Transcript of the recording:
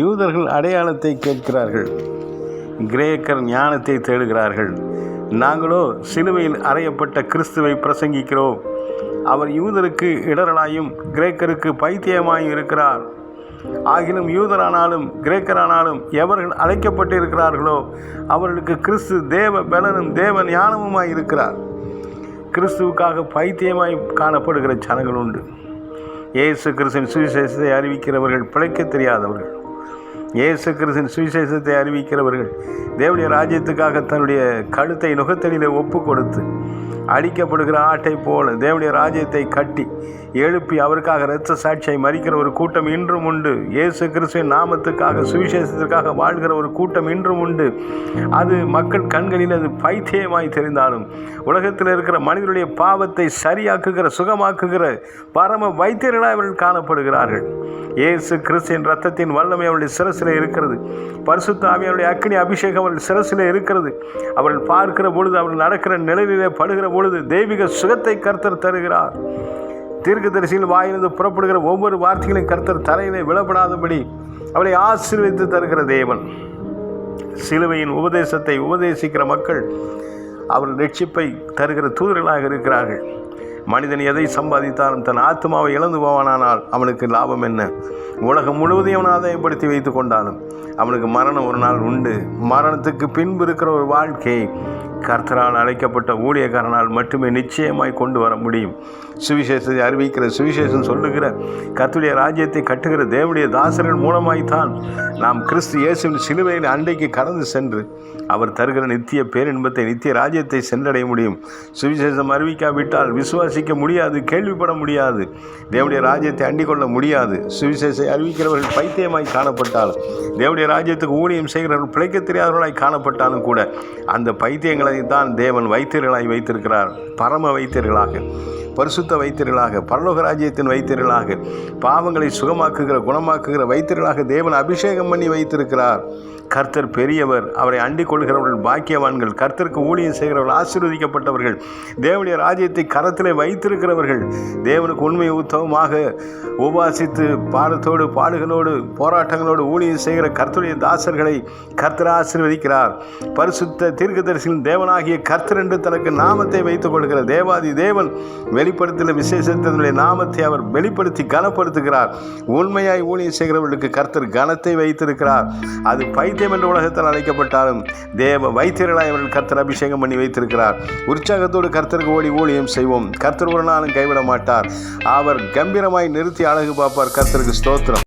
யூதர்கள் அடையாளத்தை கேட்கிறார்கள். கிரேக்கர் ஞானத்தை தேடுகிறார்கள். நாங்களோ சிலுவையில் அறையப்பட்ட கிறிஸ்துவை பிரசங்கிக்கிறோம். அவர் யூதருக்கு இடரலாயும் கிரேக்கருக்கு பைத்தியமாயும் இருக்கிறார். ஆகிலும் யூதரானாலும் கிரேக்கரானாலும் எவர்கள் அழைக்கப்பட்டு இருக்கிறார்களோ அவர்களுக்கு கிறிஸ்து தேவ பலனும் தேவ ஞானமுமாய் இருக்கிறார். கிறிஸ்துவுக்காக பைத்தியமாய் காணப்படுகிற ஜனங்கள் உண்டு. இயேசு கிறிஸ்துவின் சுவிசேஷத்தை அறிவிக்கிறவர்கள் பிழைக்க தெரியாதவர்கள். இயேசு கிறிஸ்தின் சுவிசேஷத்தை அறிவிக்கிறவர்கள் தேவனுடைய ராஜ்யத்துக்காக தன்னுடைய கழுத்தை நுகத்தடியிலே ஒப்பு கொடுத்து அடிக்கப்படுகிற ஆட்டை போல தேவனுடைய ராஜ்யத்தை கட்டி எழுப்பி அவருக்காக இரத்த சாட்சியை மறிக்கிற ஒரு கூட்டம் இன்றும் உண்டு. இயேசு கிறிஸ்துவின் நாமத்துக்காக சுவிசேஷத்திற்காக வாழ்கிற ஒரு கூட்டம் இன்றும் உண்டு. அது மக்கள் கண்களில் அது பைத்தியமாய் தெரிந்தாலும் உலகத்தில் இருக்கிற மனிதனுடைய பாவத்தை சரியாக்குகிற சுகமாக்குகிற பரம வைத்தியர்களாக அவர்கள் காணப்படுகிறார்கள். இயேசு கிறிஸ்தின் ரத்தத்தின் வல்லமை அவருடைய சிரசில் இருக்கிறது. பரிசுத்த ஆவியாருடைய அக்னி அபிஷேகம் அவர்கள் சிரசில் இருக்கிறது. அவர்கள் பார்க்கிற பொழுது அவர்கள் நடக்கிற நிலையிலே படுகிற பொழுது தெய்வீக சுகத்தை கர்த்தர் தருகிறார். தீர்க்கதரிசியில் வாயிலிருந்து புறப்படுகிற ஒவ்வொரு வார்த்தைகளையும் கர்த்தர் தரையிலே விழப்படாதபடி அவளை ஆசீர்வித்து தருகிற தேவன். சிலுவையின் உபதேசத்தை உபதேசிக்கிற மக்கள் அவர் ரட்சிப்பை தருகிற தூதர்களாக இருக்கிறார்கள். மனிதன் எதை சம்பாதித்தாலும் தன் ஆத்மாவை இழந்து போவானானால் அவனுக்கு லாபம் என்ன? உலகம் முழுவதையும் அவன் ஆதாயப்படுத்தி வைத்து கொண்டாலும் அவனுக்கு மரணம் ஒரு நாள் உண்டு. மரணத்துக்கு பின்பு இருக்கிற ஒரு வாழ்க்கை கர்த்தரால் அழைக்கப்பட்ட ஊழியக்காரனால் மட்டுமே நிச்சயமாய் கொண்டு வர முடியும். சுவிசேஷத்தை அறிவிக்கிற சுவிசேஷம் சொல்லுகிற கத்துடைய ராஜ்யத்தை கட்டுகிற தேவனுடைய தாசர்கள் மூலமாய்த்தான் நாம் கிறிஸ்து இயேசுவின் சிலுவையில் அண்டைக்கு கடந்து சென்று அவர் தருகிற நித்திய பேரின்பத்தை நித்திய ராஜ்யத்தை சென்றடைய முடியும். சுவிசேஷம் அறிவிக்காவிட்டால் விசுவாசிக்க முடியாது கேள்விப்பட முடியாது. தேவனுடைய ராஜ்யத்தை அண்டிக்கொள்ள முடியாது. சுவிசேஷத்தை அறிவிக்கிறவர்கள் பைத்தியமாய் காணப்பட்டாலும் தேவனுடைய ராஜ்யத்துக்கு ஊழியம் செய்கிறவர்கள் பிழைக்க தெரியாதவர்களாய் காணப்பட்டாலும் கூட அந்த பைத்தியங்களை தான் தேவன் வைத்தியர்களாய் வைத்திருக்கிறார். பரம வைத்தியர்களாக. பரிசுத்த வைத்தியர்களாக பரலோக ராஜ்யத்தின் வைத்தியர்களாக பாவங்களை சுகமாக்குகிற குணமாக்குகிற வைத்தியர்களாக தேவன் அபிஷேகம் பண்ணி வைத்திருக்கிறார். கர்த்தர் பெரியவர் அவரை அண்டிக் கொள்கிறவர்கள் பாக்கியவான்கள் கர்த்தருக்கு ஊழியம் செய்கிறவர்கள் ஆசீர்வதிக்கப்பட்டவர்கள் தேவனுடைய ராஜ்யத்தை கரத்திலே வைத்திருக்கிறவர்கள் தேவனுக்கு உண்மை உத்தவமாக உபாசித்து பாடத்தோடு பாடுகளோடு போராட்டங்களோடு ஊழியம் செய்கிற கர்த்தருடைய தாசர்களை கர்த்தர் ஆசீர்வதிக்கிறார். பரிசுத்த தீர்க்கதரிசியின் தேவனாகிய கர்த்தர் என்று தனக்கு நாமத்தை வைத்துக் கொள்கிற தேவாதி தேவன் வெளிப்படுத்தின விசேஷத்தினுடைய நாமத்தை அவர் வெளிப்படுத்தி கனப்படுத்துகிறார். உண்மையாய் ஊழியம் செய்கிறவர்களுக்கு கர்த்தர் கனத்தை வைத்திருக்கிறார். அது பைத்தியம் என்ற உலகத்தில் அழைக்கப்பட்டாலும் தேவ வைத்தியர்களாய் அவர்கள் கர்த்தர் அபிஷேகம் பண்ணி வைத்திருக்கிறார். உற்சாகத்தோடு கர்த்தருக்கு ஓடி ஊழியம் செய்வோம். கர்த்தர் ஒரு நாளும் கைவிட மாட்டார் அவர் கம்பீரமாய் நிறுத்தி அழகு பார்ப்பார். கர்த்தருக்கு ஸ்தோத்திரம்.